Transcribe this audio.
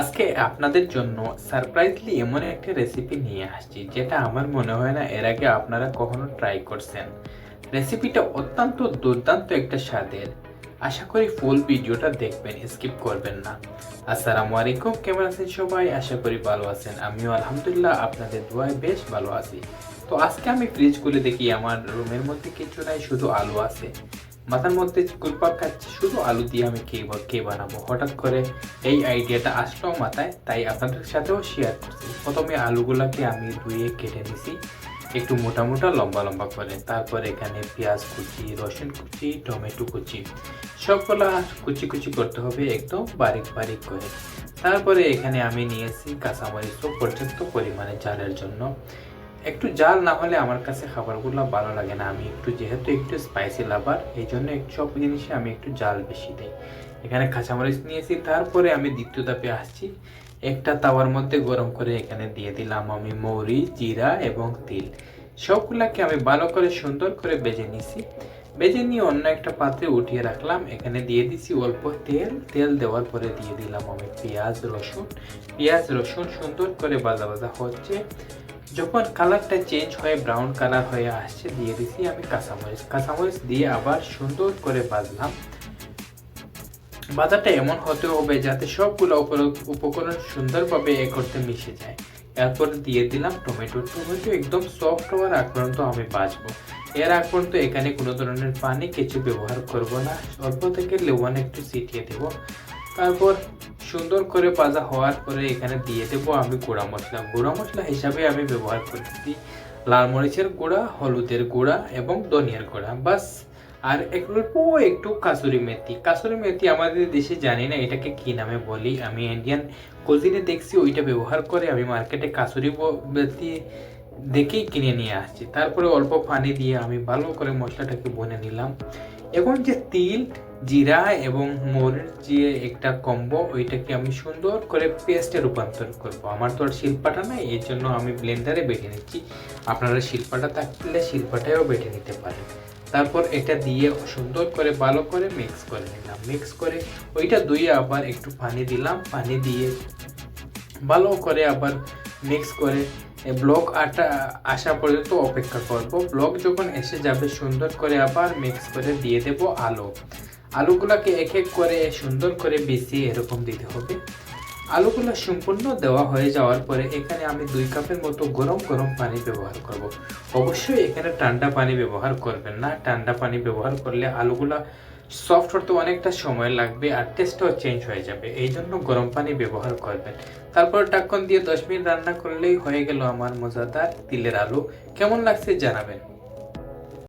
আজকে আপনাদের জন্য সারপ্রাইজলি এমন একটা রেসিপি নিয়ে আসছি, যেটা আমার মনে হয় না এর আগে আপনারা কখনো ট্রাই করছেন। রেসিপিটা অত্যন্ত দুর্দান্ত একটা স্বাদের। আশা করি ফুল ভিডিওটা দেখবেন স্কিপ করবেন না। আসসালামু আলাইকুম, কেমন আছেন সবাই? আশা করি ভালো আছেন। আমিও আলহামদুলিল্লাহ, আপনাদের দোয়ায় বেশ ভালো আছি। তো আজকে আমি ফ্রিজ খুলে দেখি, আমার রুমের মধ্যে কিছু নাই, শুধু আলু আছে। মাথার মধ্যে কুলপাক খাচ্ছে, শুধু আলু দিয়ে আমি কে কে বানাবো। হঠাৎ করে এই আইডিয়াটা আসলো মাথায়, তাই আপনাদের সাথেও শেয়ার করছি। প্রথমে আলুগুলাকে আমি ধুয়ে কেটে নিছি, একটু মোটা মোটা, লম্বা লম্বা করে। তারপর এখানে পেঁয়াজ কুচি, রসুন কুচি, টমেটো কুচি, সবগুলা কুচি কুচি করতে হবে একদম বারিক বারিক করে। তারপরে এখানে আমি নিয়েছি কাঁচামরিচ পর্যাপ্ত পরিমাণে জালের জন্য। একটু জাল না হলে আমার কাছে খাবারগুলো ভালো লাগে না। আমি একটু যেহেতু একটু স্পাইসি লাভার এই জন্য সব জিনিসে আমি একটু জাল বেশি দিই। এখানে কাঁচামরিচ নিয়েছি, তারপরে আমি দ্বিতীয় ধাপে আসছি। একটা তাওয়ার মধ্যে গরম করে এখানে দিয়ে দিলাম আমি মৌরি, জিরা এবং তিল। সবগুলাকে আমি ভালো করে সুন্দর করে বেজে নিছি। বেজে নিয়ে অন্য একটা পাত্রে উঠিয়ে রাখলাম। এখানে দিয়ে দিছি অল্প তেল। তেল দেওয়ার পরে দিয়ে দিলাম আমি পেঁয়াজ, রসুন। পেঁয়াজ, রসুন সুন্দর করে বাজা বাজা হচ্ছে। যখন কালারটা চেঞ্জ হয়ে ব্রাউন কালার হয়ে আসছে, দিয়ে দিছি আমি কাঁচামরিচ। কাঁচামরিচ দিয়ে আবার সুন্দর করে ভাজলাম বাজারটা এমন হতে হবে যাতে সবগুলো উপকরণ সুন্দরভাবে এ করতে মিশে যায়। এরপর দিয়ে দিলাম টমেটো টমেটো। একদম সফট হওয়ার আগ পর্যন্ত আমি বাজবো। এর আগ পর্যন্ত এখানে কোনো ধরনের পানি কিছু ব্যবহার করব না। অল্প থেকে লেবন একটু ছিটিয়ে দেব। তারপর সুন্দর করে ভাজা হওয়ার পরে এখানে দিয়ে দেবো আমি গুঁড়া মশলা। গুঁড়া মশলা হিসাবে আমি ব্যবহার করতেছি লাল মরিচের গুঁড়া, হলুদের গুঁড়া এবং ধনিয়ার গুঁড়া। বাস, আর একটু একটু কাসুরি মেথি। কাসুরি মেথি আমাদের দেশে জানি না এটাকে কি নামে বলি। আমি ইন্ডিয়ান কুজিনে দেখছি, ওইটা ব্যবহার করে আমি মার্কেটে কাসুরি মেথি দেখেই কিনে নিয়ে আসছি। তারপরে অল্প পানি দিয়ে আমি ভালো করে মশলাটাকে বনে নিলাম। এখন যে তিল, জিরা এবং মরিচ যে একটা কম্বো ওইটাকে আমি সুন্দর করে পেস্টে রূপান্তর করব। আমার তো আর শিল্পাটা নাই এর জন্য আমি ব্লেন্ডারে বেটে নিচ্ছি। আপনারা শিল্পাটা থাকলে শিল্পাটাও বেটে নিতে পারেন। তারপর এটা দিয়ে সুন্দর করে ভালো করে মিক্স করে নিলাম। মিক্স করে ওইটা ধুয়ে আবার একটু পানি দিলাম। পানি দিয়ে ভালো করে আবার মিক্স করে ব্লক আটা, আসা পর্যন্ত অপেক্ষা করব। ব্লক যখন এসে যাবে, সুন্দর করে আবার মিক্স করে দিয়ে দেব আলু। আলুগুলোকে এক এক করে সুন্দর করে বেশি এরকম দিতে হবে। আলুগুলো সম্পূর্ণ দেওয়া হয়ে যাওয়ার পরে এখানে আমি দুই কাপের মতো গরম গরম পানি ব্যবহার করব। অবশ্যই এখানে ঠান্ডা পানি ব্যবহার করবেন না। ঠান্ডা পানি ব্যবহার করলে আলুগুলা সফট হতে অনেকটা সময় লাগবে আর টেস্টও চেঞ্জ হয়ে যাবে, এই জন্য গরম পানি ব্যবহার করবেন। তারপর ঢাকন দিয়ে দশ মিনিট রান্না করলেই হয়ে গেল আমার মজাদার তিলের আলু। কেমন লাগছে জানাবেন।